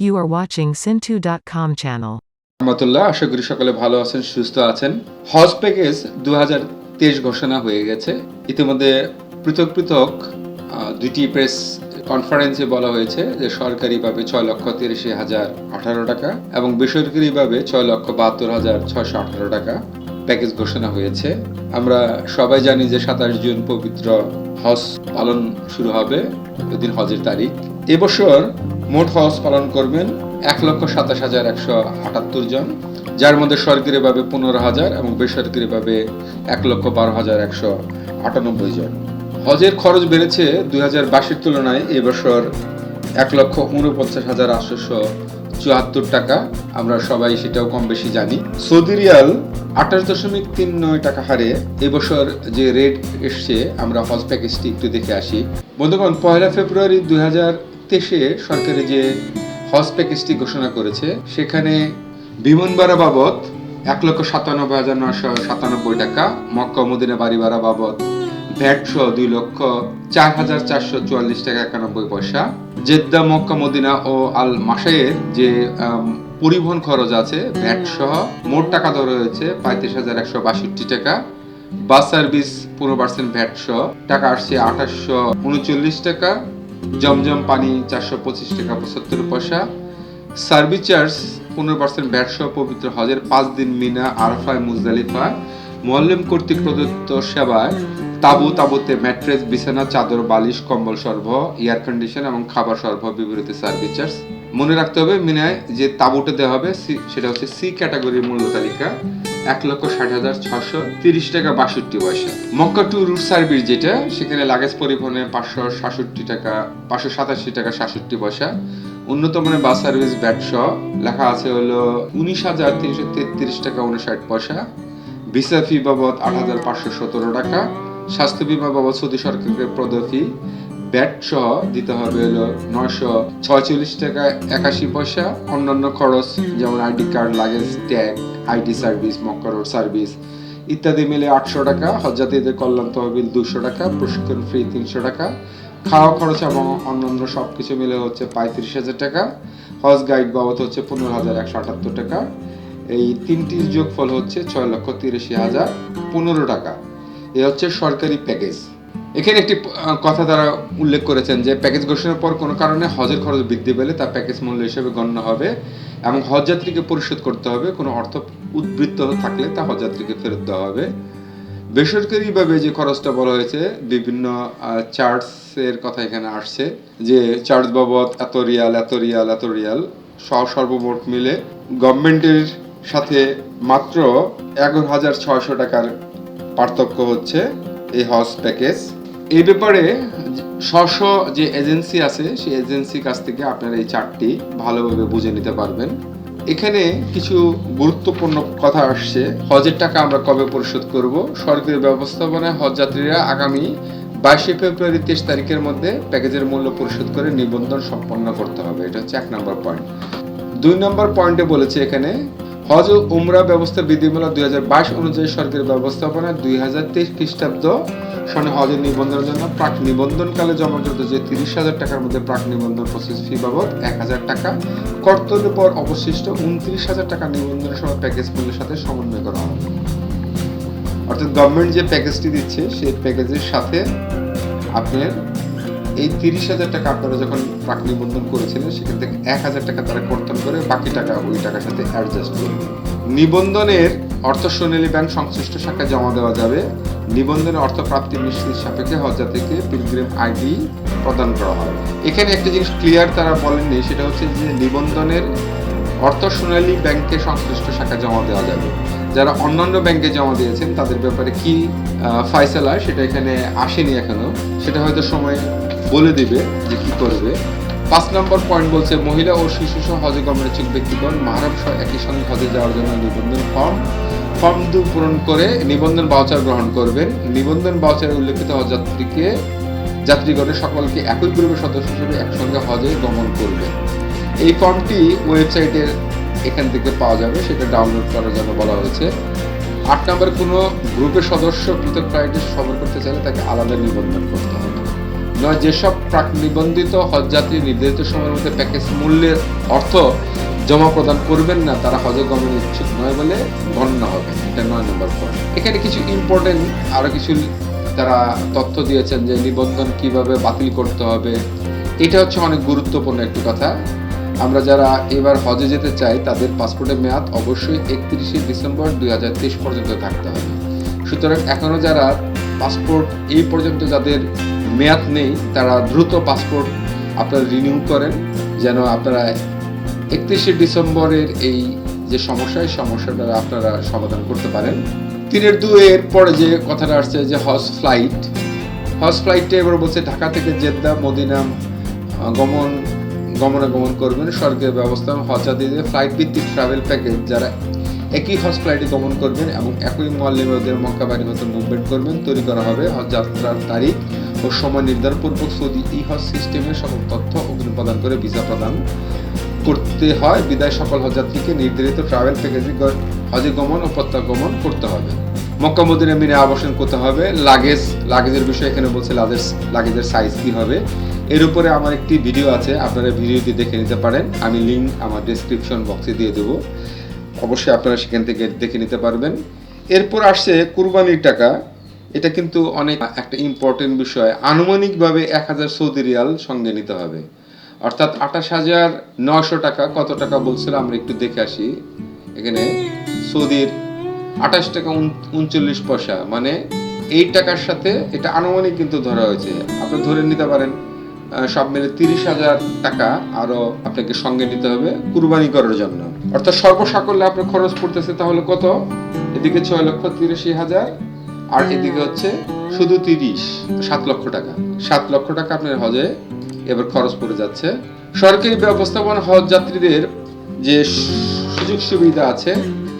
You are watching Sintu.com channel. রহমতুল্লাহ, আশা করি সকলে ভালো আছেন, সুস্থ আছেন। হজ প্যাকেজ দু ঘোষণা হয়ে গেছে। ইতিমধ্যে পৃথক পৃথক দুটি প্রেস কনফারেন্সে বলা হয়েছে যে সরকারিভাবে ছয় লক্ষ তিরাশি হাজার আঠারো টাকা এবং বেসরকারিভাবে ছয় লক্ষ বাহাত্তর হাজার ছয়শো আঠারো টাকা প্যাকেজ ঘোষণা হয়েছে। আমরা সবাই জানি যে সাতাশ জুন পবিত্র হজ পালন শুরু হবে ওই দিন হজের তারিখ। এবছর মোট হজ পালন করবেন এক লক্ষ সাতাশ হাজার একশো আটাত্তর জন, যার মধ্যে সরকারিভাবে পনেরো হাজার এবং বেসরকারিভাবে এক লক্ষ বারো হাজার একশো আটানব্বই জন। হজের খরচ বেড়েছে দুই হাজার বাইশের তুলনায় এবছর এক লক্ষ উনপঞ্চাশ হাজার আটশোশো চুয়াত্তর টাকা। আমরা সবাই সেটাও কম বেশি জানি। সৌদি রিয়াল আঠাশ দশমিক তিন নয় টাকা হারে এবছর যে রেট এসছে, আমরা হজ প্যাকেজটি একটু দেখে আসি। বন্ধুগণ, পয়লা ফেব্রুয়ারি দুই হাজার তেইশে সরকারি যে হজ প্যাকেজটি ঘোষণা করেছে, সেখানে বিমান ভাড়া বাবদ এক লক্ষ সাতানব্বই হাজার নশো সাতানব্বই টাকা, মক্কা মদিনা বাড়ি ভাড়া বাবদ ভ্যাট সহ দুই লক্ষ চার হাজার চারশো চুয়াল্লিশ টাকা একানব্বই পয়সা। জেদ্দা, মক্কা, মদিনা ও আল মাসাইয়ের যে পরিবহন খরচ আছে, ভ্যাট সহ মোট টাকা ধরা হয়েছে পঁয়ত্রিশ হাজার একশো বাষট্টি টাকা। বাস সার্ভিস পনেরো পার্সেন্ট ভ্যাট সহ টাকা আসছে আঠাশশো উনচল্লিশ টাকা। জমজম পানি চারশো পঁচিশ টাকা পঁচাত্তর পয়সা। সার্ভিস চার্জ পনেরো পার্সেন্ট ভ্যাট সহ পবিত্র হজের পাঁচ দিন মিনা আরফায় মুজদালিফা। মোয়াল্লেম কর্তৃক প্রদত্ত সেবায় তাবু তাবুতে ম্যাট্রেস, বিছানা, চাদর, বালিশ, কম্বল সরবরাহ, এয়ার কন্ডিশন এবং খাবার সরবরাহ বিপরীতে সার্ভিস চার্জ। মনে রাখতে হবে মিনায় যে তাবুটা দেওয়া হবে সেটা হচ্ছে সি ক্যাটাগরির মূল্য তালিকা। এক লক্ষ ষাট হাজার ছশো তিরিশ টাকা বাষট্টি পয়সা। মক্কা টু রুট সার্ভিস যেটা, সেখানে লাগেজ পরিবহনে পাঁচশো সাতষট্টি টাকা, পাঁচশো সাতাশি টাকা সাতষট্টি পয়সা। উন্নত মানের বাস সার্ভিস ব্যাট সহ লেখা আছে হলো উনিশ হাজার তিনশো তেত্রিশ টাকা উনষাট পয়সা। ভিসা ফি বাবদ আট হাজার পাঁচশো সতেরো টাকা। স্বাস্থ্য বিমা বাবদ সৌদি সরকারের প্রদফি ব্যাট সহ দিতে হবে হলো নয়শো ছয়চল্লিশ টাকা একাশি পয়সা। অন্যান্য খরচ, যেমন ID card, luggage, tag, ID service, Mecca road service ইত্যাদি মিলে আটশো টাকা। হজযাত্রীদের কল্যাণ তহবিল দুশো টাকা, প্রশিক্ষণ ফ্রি তিনশো টাকা। খাওয়া খরচ এবং অন্যান্য সব কিছু মিলে হচ্ছে পঁয়ত্রিশ হাজার টাকা। হজ গাইড বাবদ হচ্ছে পনেরো হাজার একশো আটাত্তর টাকা। এই তিনটির যোগফল হচ্ছে ছয় লক্ষ তিরাশি হাজার পনেরো টাকা। এ হচ্ছে সরকারি প্যাকেজ। এখানে একটি কথা তারা উল্লেখ করেছেন যে প্যাকেজ ঘোষণার পর কোনো কারণে হজের খরচ বৃদ্ধি পেলে তা প্যাকেজ মূল্য হিসেবে গণ্য হবে এবং হজযাত্রীকে পরিশোধ করতে হবে। কোনো অর্থ উদ্বৃত্ত থাকলে তা হজযাত্রীকে ফেরত দেওয়া হবে। বেসরকারিভাবে যে খরচটা বলা হয়েছে, বিভিন্ন চার্জের কথা এখানে আসছে যে চার্জ বাবদ এত রিয়াল এত রিয়াল এত রিয়াল সব সর্বমোট মিলে গভর্নমেন্টের সাথে মাত্র এগারো হাজার ছয়শো টাকার পার্থক্য হচ্ছে এই হজ প্যাকেজ। এই ব্যাপারে স্ব যে এজেন্সি আছে, সেই এজেন্সির কাছ থেকে আপনারা এই চারটি ভালোভাবে বুঝে নিতে পারবেন। এখানে কিছু গুরুত্বপূর্ণ কথা আসছে। হজের টাকা আমরা কবে পরিশোধ করব? সরকারি ব্যবস্থাপনায় হজ যাত্রীরা আগামী বাইশে ফেব্রুয়ারি তেইশ তারিখের মধ্যে প্যাকেজের মূল্য পরিশোধ করে নিবন্ধন সম্পন্ন করতে হবে। এটা হচ্ছে এক নম্বর পয়েন্ট। দুই নম্বর পয়েন্টে বলেছে এখানে হজ উমরা ব্যবস্থা বিধিমালা দুই হাজার বাইশ অনুযায়ী সরকারি ব্যবস্থাপনায় দুই হাজার তেইশ খ্রিস্টাব্দ সনে হজের নিবন্ধনের জন্য প্রাক নিবন্ধনকালে জমাকৃত যে তিরিশ হাজার টাকার মধ্যে প্রাক নিবন্ধন প্রসেস ফি বাবদ এক হাজার টাকা। কর্তব্যের পর অবশিষ্ট উনত্রিশ হাজার টাকা নিবন্ধনের সময় প্যাকেজ মূল্যের সাথে সমন্বয় করা হবে। অর্থাৎ গভর্নমেন্ট যে প্যাকেজটি দিচ্ছে, সেই প্যাকেজের সাথে আপনার এই তিরিশ হাজার টাকা আপনারা যখন প্রাক নিবন্ধন করেছিলেন, সেখান থেকে এক হাজার টাকা তারা কর্তন করে বাকি টাকা ওই টাকার সাথে অ্যাডজাস্ট করবে নিবন্ধনের অর্থ সোনালী ব্যাংক সংশ্লিষ্ট শাখায় জমা দেওয়া যাবে। নিবন্ধনের অর্থ প্রাপ্তি নিশ্চিত সাপেক্ষে হজযাত্রীকে পিলগ্রিম আইডি প্রদান করা হয়। এখানে একটা জিনিস ক্লিয়ার তারা বলেননি, সেটা হচ্ছে যে নিবন্ধনের অর্থ সোনালী ব্যাংকে সংশ্লিষ্ট শাখায় জমা দেওয়া যাবে। যারা অন্যান্য ব্যাংকে জমা দিয়েছেন, তাদের ব্যাপারে কি ফয়সালা সেটা এখানে আসেনি এখনও। সেটা হয়তো সময় বলে দিবে যে কি করবে। পাঁচ নম্বর পয়েন্ট বলছে, মহিলা ও শিশু সহ হজে গমনের ব্যক্তিগণ মাহারাম সহ একই সঙ্গে হজে যাওয়ার জন্য নিবন্ধন ফর্ম ফর্ম দু পূরণ করে নিবন্ধন বাউচার গ্রহণ করবেন। নিবন্ধন বাউচারে উল্লেখিত হজযাত্রীকে যাত্রীগণের সকলকে একই গ্রুপের সদস্য হিসেবে একসঙ্গে হজে গমন করবে। এই ফর্মটি ওয়েবসাইটের এখান থেকে পাওয়া যাবে, সেটা ডাউনলোড করার জন্য বলা হয়েছে। আট নম্বরে কোনো গ্রুপের সদস্য পৃথক ফ্লাইটে সফর করতে চাইলে তাকে আলাদা নিবন্ধন করতে হবে। নয়, যেসব প্রাক নিবন্ধিত হজযাত্রী নির্ধারিত সময়ের মধ্যে প্যাকেজ মূল্যের অর্থ জমা প্রদান করবেন না, তারা হজে গমন ইচ্ছুক নয় বলে গণ্য হবে। এটা নয় নম্বর পয়েন্ট এখানে কিছু ইম্পর্টেন্ট আরও কিছু তারা তথ্য দিয়েছেন যে নিবন্ধন কীভাবে বাতিল করতে হবে। এটা হচ্ছে অনেক গুরুত্বপূর্ণ একটি কথা। আমরা যারা এবার হজে যেতে চাই, তাদের পাসপোর্টের মেয়াদ অবশ্যই একত্রিশে ডিসেম্বর দুই হাজার তেইশ পর্যন্ত থাকতে হবে। সুতরাং এখনও যারা পাসপোর্ট এই পর্যন্ত যাদের মেয়াদ নেই, তারা দ্রুত পাসপোর্ট আপনারা রিনিউ করেন, যেন আপনারা একত্রিশে ডিসেম্বরের এই যে সমস্যা, এই সমস্যাটা আপনারা সমাধান করতে পারেন। তিনের দুয়ের পরে যে কথাটা আসছে যে হজ ফ্লাইট হজ ফ্লাইটে এবার বলছে ঢাকা থেকে জেদ্দা, মদিনা, গমন গমনাগমন করবেন। সরকারি ব্যবস্থা হজাদিদের ফ্লাইট ভিত্তিক ট্রাভেল প্যাকেজ যারা একই হজ ফ্লাইটে গমন করবেন এবং একই মোয়াল্লিমদের মক্কা বাড়ি মতো মুভমেন্ট করবেন, তৈরি করা হবে হজ যাত্রার তারিখ ও সময় নির্ধারণ পূর্বক সৌদি ই হজ সিস্টেমের সকল তথ্য অগ্নি প্রদান করে ভিসা প্রদান করতে হয়। বিদায় সকল হজযাত্রীকে নির্ধারিত ট্রাভেল প্যাকেজে হজে গমন ও প্রত্যাগমন করতে হবে। মক্কা মদিনা মিনে আবাসন করতে হবে। লাগেজ লাগেজের বিষয়ে এখানে বলছে লাগেজ লাগেজের সাইজ কি হবে? এর উপরে আমার একটি ভিডিও আছে, আপনারা ভিডিওটি দেখে নিতে পারেন। আমি লিঙ্ক আমার ডেসক্রিপশন বক্সে দিয়ে দেবো। অবশ্যই আপনারা সেখান থেকে দেখে নিতে পারবেন। এরপর আসছে কুরবানির টাকা। এটা কিন্তু অনেক একটা ইম্পর্টেন্ট বিষয়। আনুমানিকভাবে এক হাজার সৌদি রিয়াল সঙ্গে নিতে হবে। অর্থাৎ আঠাশ হাজার নয়শো টাকা। কত টাকা বলছিল? আমরা একটু দেখে আসি। এখানে সৌদির আঠাশ টাকা উনচল্লিশ পয়সা। মানে এই টাকার সাথে এটা আনুমানিক কিন্তু ধরা হয়েছে। আপনি ধরে নিতে পারেন। সব মিলে তিরিশ হাজার টাকা আরও আপনাকে সঙ্গে নিতে হবে কুরবানি করার জন্য। অর্থাৎ সর্বসাকল্যে আপনার খরচ পড়তেছে তাহলে কত? এদিকে ছয় লক্ষ তিরাশি হাজার আর এদিকে হচ্ছে শুধু তিরিশ সাত লক্ষ টাকা। সাত লক্ষ টাকা আপনার হজে এবার খরচ পড়ে যাচ্ছে। সরকারি ব্যবস্থাপনা হজ যাত্রীদের যে সুযোগ সুবিধা আছে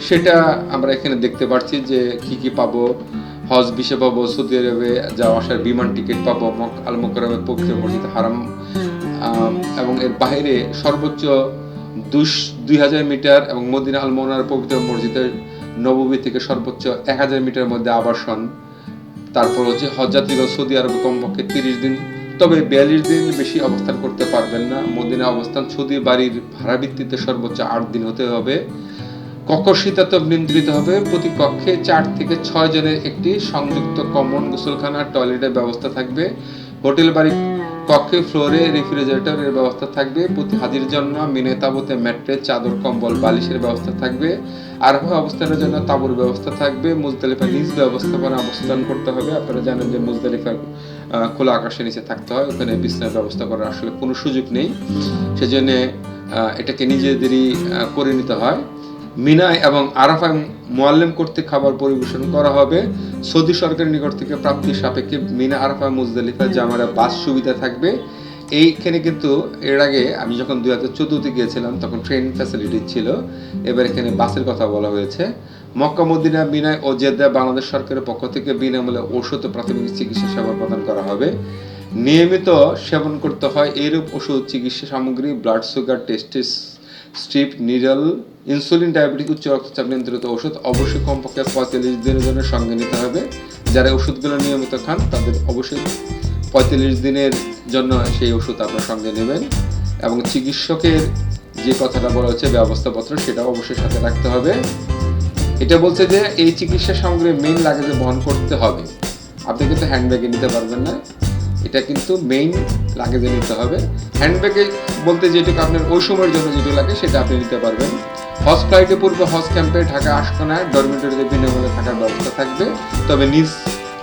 সেটা আমরা এখানে দেখতে পাচ্ছি যে কি কি পাবো। হজ বিষে পাবো সৌদি আরবে যাওয়া আসার বিমান টিকিট পাবো আল মোকারমের পবিত্র মসজিদ হারাম। এবং এর বাইরে সর্বোচ্চ দুশ- দুই হাজার মিটার এবং মদিনা আল মোনার পবিত্র মসজিদের নববী থেকে সর্বোচ্চ এক হাজার মিটার মধ্যে আবাসন। তারপর হচ্ছে হজ হজযাত্রীগণ সৌদি আরবে কমপক্ষে তিরিশ দিন তবে বিয়াল্লিশ দিন বেশি অবস্থান করতে পারবেন না। মদিনা অবস্থান সৌদি বাড়ির ভাড়া ভিত্তিতে সর্বোচ্চ আট দিন হতে হবে। কক্ষ শীতাতপ নিয়ন্ত্রিত হবে। প্রতি কক্ষে চার থেকে ছয় জনের একটি সংযুক্ত কমন গোসলখানা টয়লেটের ব্যবস্থা থাকবে। হোটেল বাড়ির কক্ষে ফ্লোরে রেফ্রিজারেটরের ব্যবস্থা থাকবে। প্রতি হাজির জন্য মিনে তাবুতে ম্যাট্রেস চাদর কম্বল বালিশের ব্যবস্থা থাকবে। আরোহ অবস্থানের জন্য তাঁবুর ব্যবস্থা থাকবে। মুজদালিফা নিজ ব্যবস্থাপনা অবস্থান করতে হবে। আপনারা জানেন যে মুজদালিফা খোলা আকাশের নিচে থাকতে হয়। ওখানে বিছনার ব্যবস্থা করার আসলে কোনো সুযোগ নেই। সেজন্য এটাকে নিজেদেরই করে নিতে হয়। মিনায় এবং আরাফায় মোয়াল্লেম কর্তৃক খাবার পরিবেশন করা হবে। সৌদি সরকারের নিকট থেকে প্রাপ্তি সাপেক্ষে Mina, Arafah, Muzdalifah, Jamarat bus সুবিধা থাকবে। এইখানে কিন্তু এর আগে আমি যখন দুই হাজার চোদ্দোতে গিয়েছিলাম, তখন ট্রেন ফ্যাসিলিটি ছিল। এবার এখানে বাসের কথা বলা হয়েছে। মক্কা, মদিনা বিনায় ও জেদ্দা বাংলাদেশ সরকারের পক্ষ থেকে বিনামূল্যে ঔষধ ও প্রাথমিক চিকিৎসা সেবা প্রদান করা হবে। নিয়মিত সেবন করতে হয় এরূপ ওষুধ, চিকিৎসা সামগ্রী blood sugar tests strip needle insulin, diabetic, উচ্চ রক্তচাপ নিয়ন্ত্রিত ওষুধ, অবশ্যই কমপক্ষে পঁয়তাল্লিশ দিনের জন্য সঙ্গে নিতে হবে। যারা ওষুধগুলো নিয়মিত খান, তাদের অবশ্যই পঁয়তাল্লিশ দিনের জন্য সেই ওষুধ আপনার সঙ্গে নেবেন এবং চিকিৎসকের যে কথাটা বলা হচ্ছে, ব্যবস্থাপত্র, সেটাও অবশ্যই সাথে রাখতে হবে। এটা বলছে যে, এই চিকিৎসা সামগ্রী মেইন লাগেজে বহন করতে হবে। আপনি কিন্তু হ্যান্ডব্যাগে নিতে পারবেন না। এটা কিন্তু মেইন লাগেজে নিতে হবে। হ্যান্ডব্যাগে বলতে যেটুকু আপনার ওই সময়ের জন্য যেটুকু লাগে, সেটা আপনি নিতে পারবেন। হজ ফ্লাইটে পূর্বে হজ ক্যাম্পে ঢাকা আসতো আশকোনায় ডরমিটরিতে বিনামূল্যে থাকার ব্যবস্থা থাকবে। তবে নিজ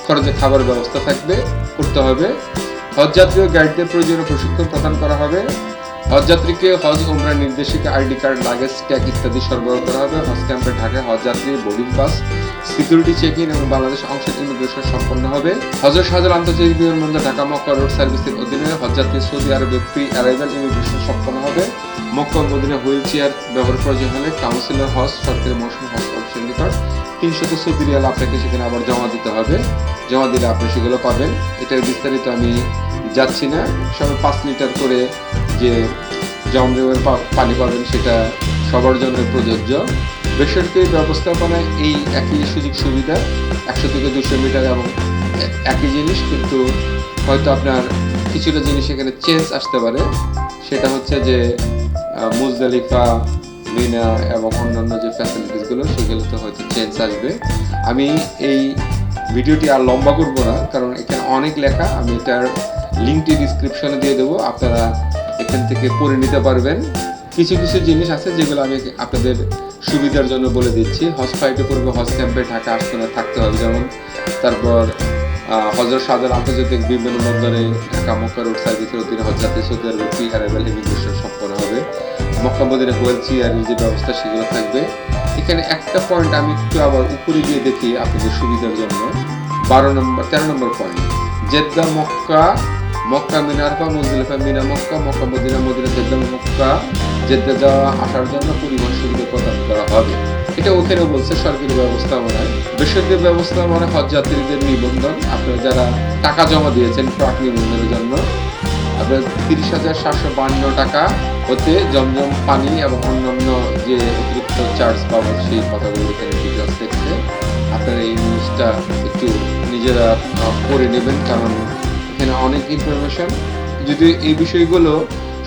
খরচে খাবার ব্যবস্থা থাকবে, করতে হবে। হজযাত্রী ও গাইডদের প্রয়োজনীয় প্রশিক্ষণ প্রদান করা হবে। হজযাত্রীকে হজ উমরা নির্দেশিকা, আইডি কার্ড, লাগেজ, ট্যাগ ইত্যাদি সরবরাহ করা হবে। হজ ক্যাম্পে ঢাকায় হজযাত্রী, boarding pass, security check in এবং বাংলাদেশ অংশের ইমিগ্রেশন সম্পন্ন হবে। হজর শাহজাল আন্তর্জাতিক বিমানবন্দর, ঢাকা, মক্কা রোড সার্ভিসের অধীনে হজযাত্রী সৌদি আরবে প্রি অ্যারাইভাল ইমিগ্রেশন সম্পন্ন হবে। মক্কা মদিনা হুইল চেয়ার ব্যবহার প্রয়োজন হলে কাউন্সিলর হজ, সরকারি মৌসুম, হজ, অফিসের নিকট তিনশত সৌদি রিয়াল আপনাকে সেখানে আবার জমা দিতে হবে। জমা দিলে আপনি সেগুলো পাবেন। এটার বিস্তারিত আমি যাচ্ছি না। সবাই পাঁচ লিটার করে যে জমজমের পানি পাবেন সেটা সবার জন্য প্রযোজ্য। বেসরকারি ব্যবস্থাপনায় এই একই সুযোগ সুবিধা, একশো থেকে দুশো মিটার এবং একই জিনিস, কিন্তু হয়তো আপনার কিছুটা জিনিস এখানে চেঞ্জ আসতে পারে। সেটা হচ্ছে যে মুজদালিফা মিনা এবং অন্যান্য যে ফ্যাসিলিটিসগুলো সেগুলোতে হয়তো চেঞ্জ আসবে। আমি এই ভিডিওটি আর লম্বা করব না, কারণ এখানে অনেক লেখা, আমি এটার লিঙ্কটি ডিসক্রিপশনে দিয়ে দেবো, আপনারা এখান থেকে পড়ে নিতে পারবেন। কিছু কিছু জিনিস আছে যেগুলো আমি আপনাদের সুবিধার জন্য বলে দিচ্ছি। হজ ফ্লাইটে করবে হজ ক্যাম্পে ঢাকা আসতে থাকতে হবে, যেমন তারপর হজরত শাহজাল আন্তর্জাতিক বিমানবন্দরে ঢাকা মক্কা রোড সার্ভিসের অধীনে হজ যাত্রী সৌদি আরবের অ্যারাইভাল ইমিগ্রেশন সব করা হবে। মক্কা মদিনে হোয়েল চেয়ারের যে ব্যবস্থা সেগুলো থাকবে। এখানে একটা পয়েন্ট আমি একটু আবার উপরে গিয়ে দেখি আপনাদের সুবিধার জন্য। বারো নম্বর, তেরো নম্বর পয়েন্ট জেদ্দা মক্কা মক্কা মিনারফা মুজলিফা Mina Mecca Mecca Medina Medina Jeddah Mecca. Jeddah যাওয়া আসার জন্য পরিবহন সুবিধা প্রদান করা হবে। এটা ওখানে বলছে সরকারি ব্যবস্থা ব্যবস্থাপনায় বেসরকারি ব্যবস্থাপনায় হজ যাত্রীদের নিবন্ধন। আপনারা যারা টাকা জমা দিয়েছেন ট্রাক নিবন্ধনের জন্য, আপনার তিরিশ হাজার সাতশো বান্ন টাকা হতে জমজম পানি এবং অন্যান্য যে অতিরিক্ত চার্জ পাবেন সেই কথাগুলো এখানে ডিটেলস দেখতে। আপনারা এই জিনিসটা একটু নিজেরা পড়ে নেবেন কারণ এখানে অনেক ইনফরমেশন যদি এই বিষয়গুলো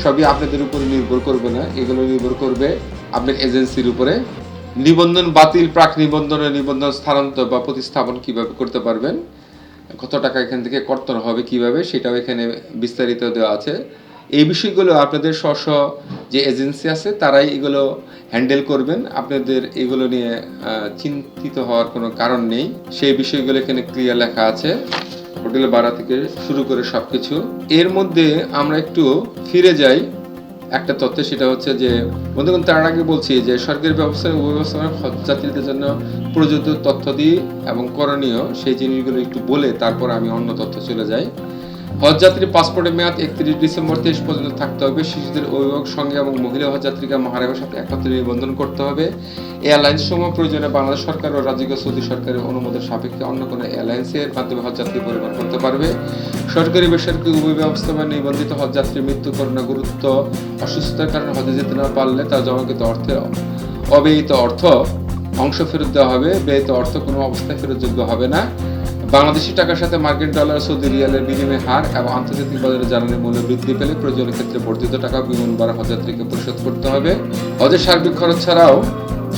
সবই আপনাদের উপরে নির্ভর করবে না, এগুলো নির্ভর করবে আপনার এজেন্সির উপরে। নিবন্ধন বাতিল, প্রাক নিবন্ধনের নিবন্ধন স্থানান্তর বা প্রতিস্থাপন কীভাবে করতে পারবেন, কত টাকা এখান থেকে কর্তন হবে কীভাবে, সেটাও এখানে বিস্তারিত দেওয়া আছে। এই বিষয়গুলো আপনাদের স্ব স্ব যে এজেন্সি আছে, তারাই এগুলো হ্যান্ডেল করবেন। আপনাদের এগুলো নিয়ে চিন্তিত হওয়ার কোনো কারণ নেই। সেই বিষয়গুলো এখানে ক্লিয়ার লেখা আছে। হোটেল ভাড়া থেকে শুরু করে সব কিছু এর মধ্যে আমরা একটু ফিরে যাই। একটা তথ্য সেটা হচ্ছে যে, বন্ধুগণ, তার আগে বলছি যে সরকারি ব্যবস্থা ও ব্যবস্থাপনা যাত্রীদের জন্য প্রযোজ্য তথ্য দিই এবং করণীয় সেই জিনিসগুলো একটু বলে তারপর আমি অন্য তথ্য চলে যাই। হজ যাত্রী পাসপোর্টের মেয়াদ একত্রিশ ডিসেম্বর তেইশ পর্যন্ত থাকতে হবে। শিশুদের অভিভাবক সঙ্গে এবং মহিলা হজ যাত্রীকে মহারাবের সাথে একত্রে নিবন্ধন করতে হবে। এয়ারলাইন্স সমূহ প্রয়োজনে বাংলাদেশ সরকার ও রাজ্য সৌদি সরকারের অনুমোদন সাপেক্ষে অন্য কোনো এয়ারলাইন্সের মাধ্যমে হজ যাত্রী পরিবহন করতে পারবে। সরকারি বেসরকারি উভয় ব্যবস্থাপনায় নিবন্ধিত হজ যাত্রী মৃত্যু করোনা গুরুত্ব অসুস্থতার কারণে হজে যেতে না পারলে তার জমাকৃত অর্থে অব্যয়িত অর্থ অংশ ফেরত দেওয়া হবে। ব্যয়িত অর্থ কোনো অবস্থায় ফেরতযোগ্য হবে না। বাংলাদেশি টাকার সাথে মার্কিন ডলার, সৌদি রিয়ালের বিনিময় হার এবং আন্তর্জাতিক বাজারে জ্বালানি মূল্য বৃদ্ধি পেলে প্রয়োজনের ক্ষেত্রে বর্ধিত টাকা বিমান ভাড়া হজযাত্রীকে পরিশোধ করতে হবে। হজের সার্বিক খরচ ছাড়াও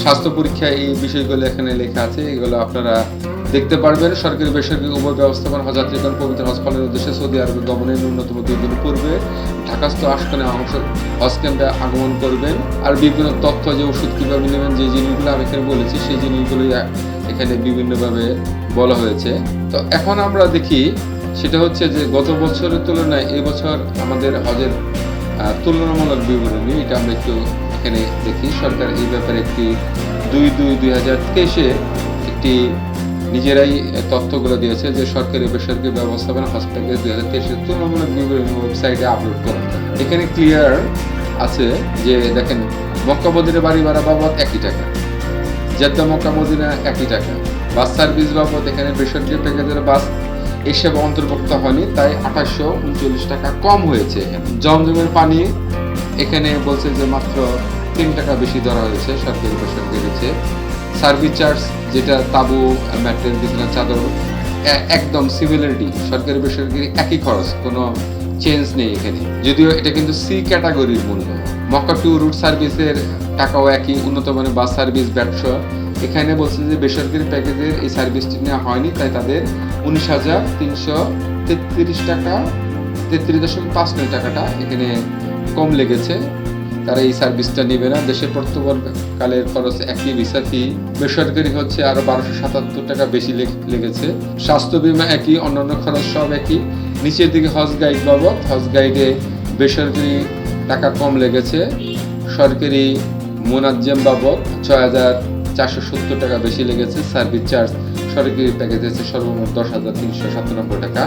স্বাস্থ্য পরীক্ষা এই বিষয়গুলো এখানে লেখা আছে, এগুলো আপনারা দেখতে পারবেন। সরকারি বেসরকারি উভয় ব্যবস্থাপনা হজযাত্রীগণ পবিত্র হজ পালনের উদ্দেশ্যে সৌদি আরবে গমনের ন্যূনতম দুই দিন পূর্বে ঢাকাস্থ আশকানে অংশ হজ ক্যাম্পে আগমন করবেন। আর বিভিন্ন তথ্য যে ওষুধ কীভাবে নেবেন, যে জিনিসগুলো আমি এখানে বলেছি, সেই জিনিসগুলোই এখানে বিভিন্নভাবে বলা হয়েছে। তো এখন আমরা দেখি, সেটা হচ্ছে যে গত বছরের তুলনায় এই বছর আমাদের হজের তুলনামূলক বিবরণী, এটা আমরা একটু এখানে দেখি। সরকার এই ব্যাপারে একটি দুই দুই দুই হাজার তেইশে একটি নিজেরাই তথ্যগুলো দিয়েছে যে সরকারি বেসরকারি ব্যবস্থাপনা হসপিটাল দুই হাজার তেইশের তুলনামূলক বিবরণী ওয়েবসাইটে আপলোড করা। এখানে ক্লিয়ার আছে যে দেখেন, মক্কা মদিনে বাড়ি ভাড়া বাবদ একই টাকা, জেদ্দা মক্কা মদিনা একই টাকা। বাস সার্ভিস বাবদ এখানে বেসরকারি প্যাকেজের বাস এই সেবা অন্তর্ভুক্ত হয়নি, তাই আঠাশশো উনচল্লিশ টাকা কম হয়েছে জমজমের পানি এখানে বলছে যে মাত্র তিন টাকা বেশি ধরা হয়েছে সরকারি বেসরকারি সার্ভিস চার্জ যেটা তাবু ম্যাট্রেস বিছানা, চাদর একদম সিমিলারিটি সরকারি বেসরকারি একই খরচ, কোনো চেঞ্জ নেই এখানে। যদিও এটা কিন্তু সি ক্যাটাগরির মূল্য। মক্কা টু রুট সার্ভিসের টাকাও একই, উন্নত মানের বাস সার্ভিস, ব্যবসা। এখানে বলছে যে বেসরকারি প্যাকেজের এই সার্ভিসটি নেওয়া হয়নি, তাই তাদের উনিশ হাজার তিনশো তেত্রিশ টাকা, তেত্রিশ দশমিক পাঁচ নয় টাকাটা এখানে কম লেগেছে। তারা এই সার্ভিসটা নেবে না। দেশে কালের খরচ একই ভিসা ফি বেসরকারি হচ্ছে আরও বারোশো সাতাত্তর টাকা বেশি লেগ- লেগেছে। স্বাস্থ্য বীমা একই, অন্যান্য খরচ সব একই। নিচের দিকে হজ গাইড বাবদ, হজ গাইডে বেসরকারি টাকা কম লেগেছে। সরকারি মোনাজ্জেম বাবদ ছয় হাজার চারশো সত্তর টাকা বেশি লেগেছে সার্ভিস চার্জ। সরকারি প্যাকেজ হচ্ছে সর্বমোট দশ হাজার তিনশো সাতানব্বই টাকা।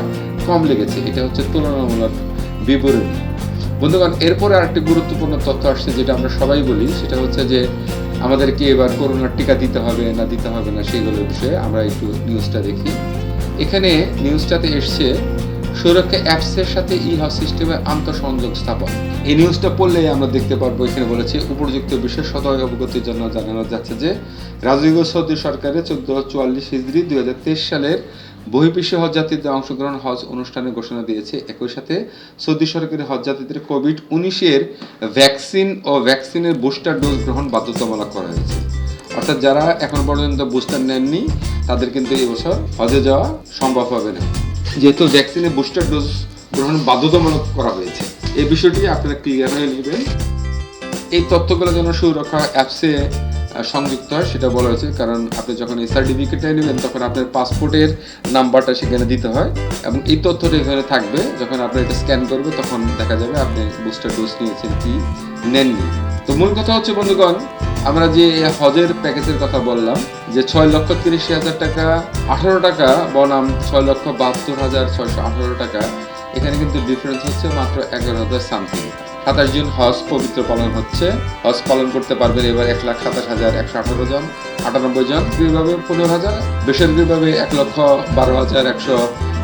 কম লেগেছে, এটা হচ্ছে তুলনামূলক বিবরণী বন্ধুগণ, এরপরে আরেকটি গুরুত্বপূর্ণ তথ্য আসছে যেটা আমরা সবাই বলি, সেটা হচ্ছে যে আমাদেরকে এবার করোনার টিকা দিতে হবে না দিতে হবে না, সেইগুলোর বিষয়ে আমরা একটু নিউজটা দেখি। এখানে নিউজটাতে এসছে সুরক্ষা অ্যাপসের সাথে ই হজ সিস্টেমের আন্তঃসংযোগ স্থাপন। এই নিউজটা পড়লেই আমরা দেখতে পারব, এখানে বলেছে, উপযুক্ত বিষয় সদয় অবগতির জন্য জানানো যাচ্ছে যে রাজুগ সৌদি সরকারের চোদ্দ চুয়াল্লিশ হিজড়ি দুই হাজার তেইশ সালের বহির্বিশ্ব হজ যাত্রীদের অংশগ্রহণ হজ অনুষ্ঠানে ঘোষণা দিয়েছে। একই সাথে সৌদি সরকারি হজ যাত্রীদের কোভিড উনিশের ভ্যাকসিন ও ভ্যাকসিনের বুস্টার ডোজ গ্রহণ বাধ্যতামূলক করা হয়েছে। অর্থাৎ যারা এখন পর্যন্ত বুস্টার নেননি, তাদের কিন্তু এই বছর হজে যাওয়া সম্ভব হবে না। যেহেতু ভ্যাকসিনের বুস্টার ডোজ গ্রহণ বাধ্যতামূলক করা হয়েছে। এই বিষয়টি আপনারা ক্লিয়ার হয়ে নেবেন। এই তথ্যগুলো যেন সুরক্ষা অ্যাপসে সংযুক্ত হয়, সেটা বলা হয়েছে। কারণ আপনি যখন এই সার্টিফিকেটটা নেবেন, তখন আপনার পাসপোর্টের নাম্বারটা সেখানে দিতে হয় এবং এই তথ্যটা এখানে থাকবে। যখন আপনি এটা স্ক্যান করবে, তখন দেখা যাবে আপনি বুস্টার ডোজ নিয়েছেন কি নেননি। তো মূল কথা হচ্ছে, বন্ধুগণ আমরা যে হজের প্যাকেজের কথা বললাম, যে ছয় লক্ষ তিরিশ হাজার টাকা, আঠারো টাকা, বনাম ছয় লক্ষ বাহাত্তর হাজার ছয়শো আঠারো টাকা। এখানে কিন্তু ডিফারেন্স হচ্ছে মাত্র এগারো হাজার সামথিং সাতাশ জন হজ পবিত্র পালন হচ্ছে। হজ পালন করতে পারবেন এবার এক লাখ সাতাশ হাজার একশো আঠারো জন, আটানব্বই জন বিভাবে পনেরো হাজার, বেসরকারিভাবে এক লক্ষ বারো হাজার একশো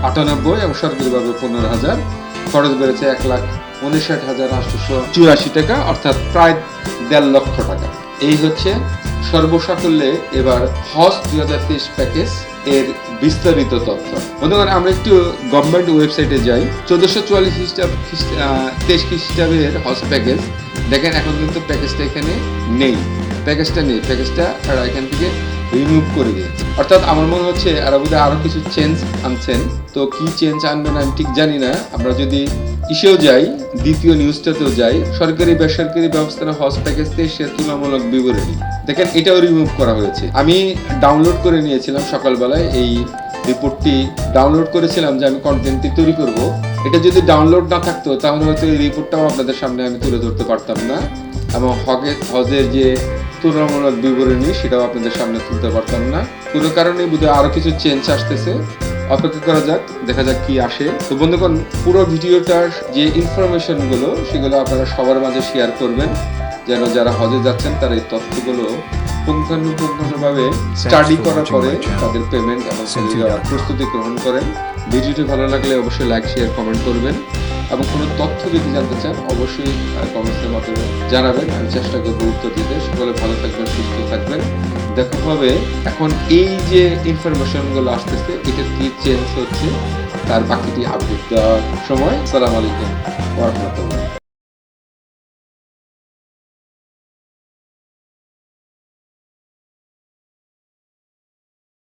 আটানব্বই এবং সরকারিভাবে পনেরো হাজার। খরচ বেড়েছে এক লাখ উনষাট হাজার আটশোশো চুরাশি টাকা, অর্থাৎ প্রায় দেড় লক্ষ টাকা। এই হচ্ছে সর্বসাকল্যে এবার হজ দুই হাজার তেইশ প্যাকেজ এর বিস্তারিত তথ্য। বন্ধুগণ, আমরা একটু গভর্নমেন্ট ওয়েবসাইটে যাই। চোদ্দশো চুয়াল্লিশ খ্রিস্টাব তেইশ খ্রিস্টাবের হজ প্যাকেজ। দেখেন, এখন কিন্তু প্যাকেজটা এখানে নেই। প্যাকেজটা নেই। প্যাকেজটা এখান থেকে রিমুভ করে দিয়েছে অর্থাৎ আমার মনে হচ্ছে এরা বোধহয় আরও কিছু চেঞ্জ আনছেন। তো কি চেঞ্জ আনবেন আমি ঠিক জানি না। আমরা যদি ইসেও যাই, দ্বিতীয় নিউজটাতেও যাই, সরকারি বেসরকারি ব্যবস্থার হজ প্যাকেজ তেইশের তুলনামূলক বিবরণী। দেখেন, এটাও রিমুভ করা হয়েছে। আমি ডাউনলোড করে নিয়েছিলাম সকালবেলায় এই রিপোর্টটি ডাউনলোড করেছিলাম যে আমি কন্টেন্টটি তৈরি করব। এটা যদি ডাউনলোড না থাকতো, তাহলে হয়তো এই রিপোর্টটাও আপনাদের সামনে আমি তুলে ধরতে পারতাম না। এবং হকে হজের যে তুলনামূলক বিবরণী, সেটাও আপনাদের সামনে তুলতে পারতাম না। কোনো কারণে বোধহয় আরও কিছু চেঞ্জ আসতেছে। অপেক্ষা করা যাক, দেখা যাক কি আসে। তো বন্ধুগণ, পুরো ভিডিওটার যে ইনফরমেশনগুলো সেগুলো আপনারা সবার মাঝে শেয়ার করবেন। যেন যারা হজে যাচ্ছেন তারা এই তথ্যগুলো পুঙ্খানুপুঙ্খানুভাবে স্টাডি করার পরে তাদের পেমেন্ট এবং to প্রস্তুতি গ্রহণ করেন ভিডিওটি ভালো লাগলে অবশ্যই লাইক শেয়ার কমেন্ট করবেন এবং কোনো তথ্য যদি জানতে চান অবশ্যই কমেন্টসের মাধ্যমে জানাবেন। আমি চেষ্টা করব উত্তর দিতে। সকলে ভালো থাকবেন সুস্থ থাকবেন। দেখা হবে এখন এই যে ইনফরমেশনগুলো আসতেছে এটা কি চেঞ্জ হচ্ছে। তার বাকিটি আপডেট দেওয়ার সময়। সালাম আলাইকুম। ওরহমতুল্লাহ